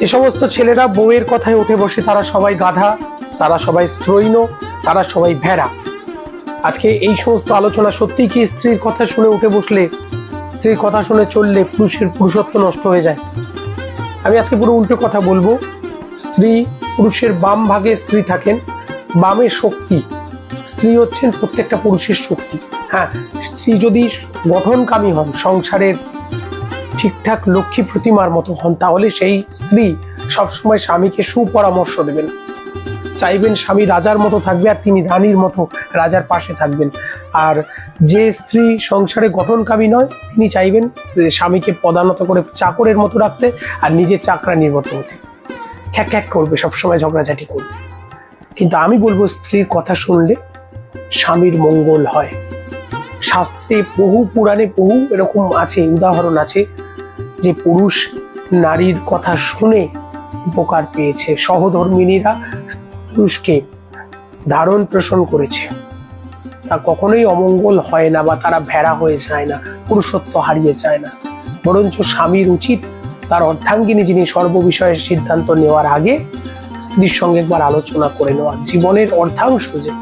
যে সমস্ত ছেলেরা বউয়ের কথায় উঠে বসে, তারা সবাই গাধা, তারা সবাই স্ত্রৈন তারা সবাই ভেড়া। আজকে এই সমস্ত আলোচনা সত্যিই কি স্ত্রীর কথা শুনে উঠে বসলে, স্ত্রীর কথা শুনে চললে পুরুষের পুরুষত্ব নষ্ট হয়ে যায়? আমি আজকে পুরো উল্টো কথা বলব। স্ত্রী পুরুষের বাম ভাগে স্ত্রী থাকেন, বামে শক্তি। স্ত্রী হচ্ছেন প্রত্যেকটা পুরুষের শক্তি। হ্যাঁ স্ত্রী যদি গঠনকামী হন, সংসারের ঠিকঠাক লক্ষ্মী প্রতিমার মতো হন, তাহলে সেই স্ত্রী সবসময় স্বামীকে সুপরামর্শ দেবেন। চাইবেন স্বামী রাজার মতো থাকবে আর তিনি রানীর মতো রাজার পাশে থাকবেন। আর যে স্ত্রী সংসারে গঠনকামী নয়, তিনি চাইবেন স্বামীকে পদানত করে চাকরের মতো রাখতে আর নিজে চাকরানির মতো হতে খ্যাক খ্যাক করবে, সবসময় ঝগড়াঝাটি করবে। কিন্তু আমি বলব, স্ত্রীর কথা শুনলে স্বামীর মঙ্গল হয়। শাস্ত্রে বহু পুরাণে বহু এরকম আছে, উদাহরণ আছে। যে পুরুষ নারীর কথা শুনে উপকার পেয়েছে। সহধর্মিনীরা পুরুষকে ধারণ পোষণ করেছে। তা কখনোই অমঙ্গল হয় না বা তারা ভেড়া হয়ে যায় না, পুরুষত্ব হারিয়ে যায় না। বরঞ্চ স্বামীর উচিত তার অর্ধাঙ্গিনী যিনি সর্ববিষয়ে সিদ্ধান্ত নেওয়ার আগে স্ত্রীর সঙ্গে একবার আলোচনা করে নেওয়া। জীবনের অর্ধাংশ যে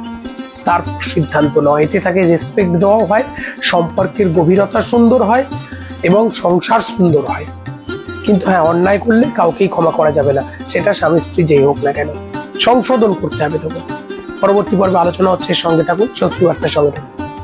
তার সিদ্ধান্ত নয় এতে তাকে রেসপেক্ট দেওয়াও হয়, সম্পর্কের গভীরতা সুন্দর হয় এবং সংসার সুন্দর হয়। কিন্তু হ্যাঁ অন্যায় করলে কাউকেই ক্ষমা করা যাবে না। সেটা স্বামী স্ত্রী যেই হোক না কেন। সংশোধন করতে হবে তোকে। পরবর্তী পর্বে আলোচনা হচ্ছে সঙ্গে থাকুন, স্বস্তি বার্তার সঙ্গে থাকুন।